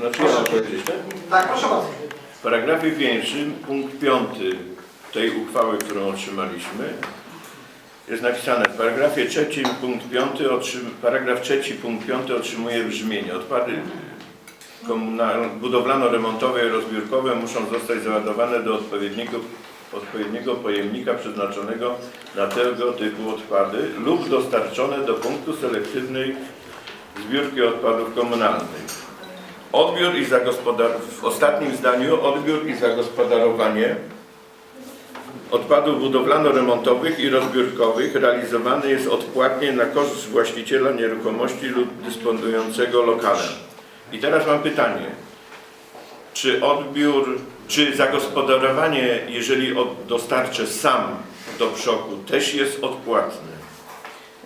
Znaczy ja mam powiedzieć, tak? Tak, proszę bardzo. W paragrafie pierwszym, punkt piąty tej uchwały, którą otrzymaliśmy, jest napisane w paragrafie trzecim, punkt piąty, otrzym, paragraf trzeci, punkt piąty otrzymuje brzmienie. Odpady budowlano-remontowe i rozbiórkowe muszą zostać załadowane do odpowiedniego, odpowiedniego pojemnika przeznaczonego na tego typu odpady lub dostarczone do punktu selektywnej zbiórki odpadów komunalnych. Odbiór i zagospodar... w ostatnim zdaniu odbiór i zagospodarowanie odpadów budowlano-remontowych i rozbiórkowych realizowany jest odpłatnie na koszt właściciela nieruchomości lub dysponującego lokalem. I teraz mam pytanie. Czy odbiór, czy zagospodarowanie, jeżeli dostarczę sam do przoku, też jest odpłatne?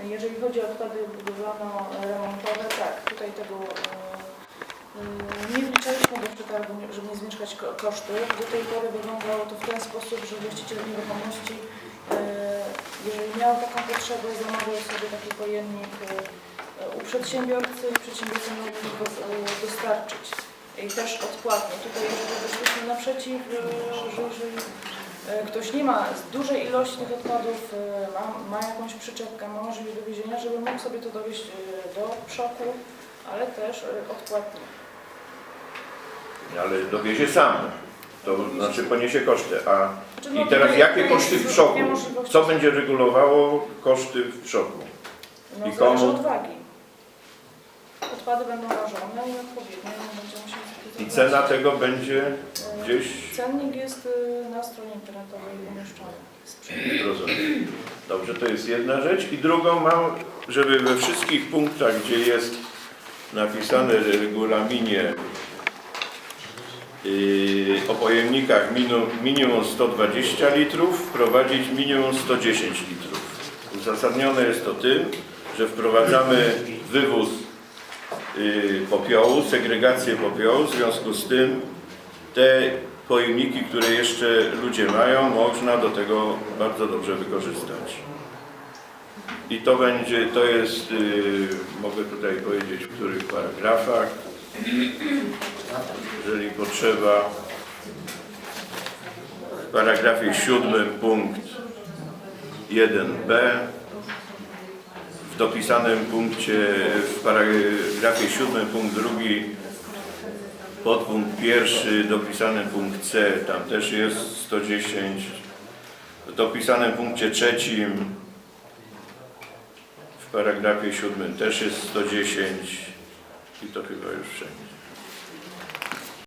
Jeżeli chodzi o odpady budowlano-remontowe, nie- żeby nie zwiększać ko- kosztów. Do tej pory wyglądało to w ten sposób, że właściciel nieruchomości, e, jeżeli miał taką potrzebę, zamawiał sobie taki pojemnik e, u przedsiębiorcy i przedsiębiorca miał go e, dostarczyć. I też odpłatnie. Tutaj jeżeli wyszliśmy naprzeciw, że jeżeli ktoś nie ma dużej ilości tych odpadów, ma, ma jakąś przyczepkę, ma możliwość dowiezienia, żeby mógł sobie to dowieźć e, do przoku, ale też odpłatnie. Ale dowiezie sam. To znaczy poniesie koszty. A i teraz jakie koszty w możliwości. Co będzie regulowało koszty w przoku? No, i zależy komu? od wagi. Odpady będą ważone i odpowiednio I cena tego będzie gdzieś Cennik jest y, na stronie internetowej umieszczony. Rozumiem. Dobrze, to jest jedna rzecz. I drugą mam, żeby we wszystkich punktach, gdzie jest napisane w regulaminie o pojemnikach minimum 120 litrów, wprowadzić minimum 110 litrów. Uzasadnione jest to tym, że wprowadzamy wywóz yy, popiołu, segregację popiołu, w związku z tym te pojemniki, które jeszcze ludzie mają, można do tego bardzo dobrze wykorzystać. I to będzie, to jest, yy, mogę tutaj powiedzieć w których paragrafach, jeżeli potrzeba. W paragrafie siódmym punkt 1b, w dopisanym punkcie, w paragrafie siódmym punkt drugi Podpunkt pierwszy, dopisany punkt C, tam też jest 110. W dopisanym punkcie trzecim, w paragrafie siódmym też jest 110 i to chyba już wszędzie.